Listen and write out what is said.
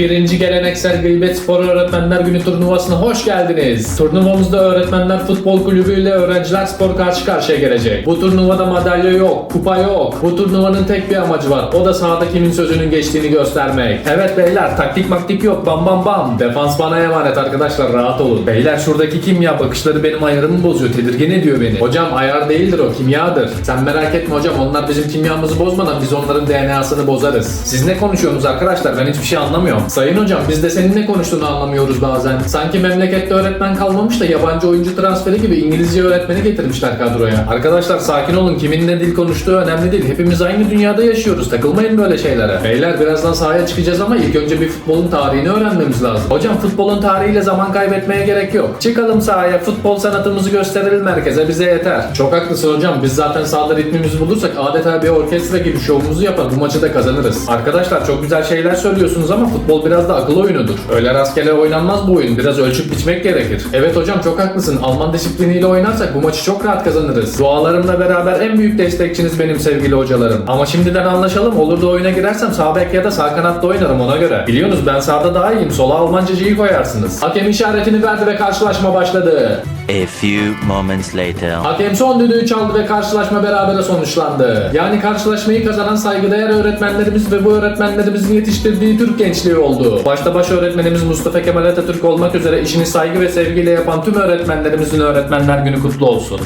Birinci geleneksel Gıybet Spor Öğretmenler Günü turnuvasına hoş geldiniz. Turnuvamızda Öğretmenler Futbol Kulübü ile Öğrenciler Spor karşı karşıya gelecek. Bu turnuvada madalya yok, kupa yok. Bu turnuvanın tek bir amacı var. O da sahada kimin sözünün geçtiğini göstermek. Evet beyler taktik maktik yok bam bam bam. Defans bana emanet arkadaşlar rahat olun. Beyler şuradaki kimya bakışları benim ayarımı bozuyor. Tedirgin ediyor beni. Hocam ayar değildir o kimyadır. Sen merak etme hocam onlar bizim kimyamızı bozmadan biz onların DNA'sını bozarız. Siz ne konuşuyorsunuz arkadaşlar ben hiçbir şey anlamıyorum. Sayın hocam biz de senin ne konuştuğunu anlamıyoruz bazen. Sanki memlekette öğretmen kalmamış da yabancı oyuncu transferi gibi İngilizce öğretmeni getirmişler kadroya. Arkadaşlar sakin olun kimin ne dil konuştuğu önemli değil. Hepimiz aynı dünyada yaşıyoruz. Takılmayın böyle şeylere. Beyler birazdan sahaya çıkacağız ama ilk önce bir futbolun tarihini öğrenmemiz lazım. Hocam futbolun tarihiyle zaman kaybetmeye gerek yok. Çıkalım sahaya futbol sanatımızı gösterelim merkeze bize yeter. Çok haklısın hocam biz zaten sahada ritmimizi bulursak adeta bir orkestra gibi şovumuzu yapar bu maçı da kazanırız. Arkadaşlar çok güzel şeyler söylüyorsunuz ama futbol biraz da akıl oyunudur. Öyle rastgele oynanmaz bu oyun. Biraz ölçüp biçmek gerekir. Evet hocam çok haklısın. Alman disipliniyle oynarsak bu maçı çok rahat kazanırız. Dualarımla beraber en büyük destekçiniz benim sevgili hocalarım. Ama şimdiden anlaşalım. Olur da oyuna girersem sağ bek ya da sağ kanatta oynarım ona göre. Biliyorsunuz ben sağda daha iyiyim. Sola Almancacıyı koyarsınız. Hakem işaretini verdi ve karşılaşma başladı. A few moments later. Hakem son düdüğü çaldı ve karşılaşma berabere sonuçlandı. Yani karşılaşmayı kazanan saygıdeğer öğretmenlerimiz ve bu öğretmenlerimizin yetiştirdiği Türk gençliği oldu. Başta baş öğretmenimiz Mustafa Kemal Atatürk olmak üzere işini saygı ve sevgiyle yapan tüm öğretmenlerimizin öğretmenler günü kutlu olsun.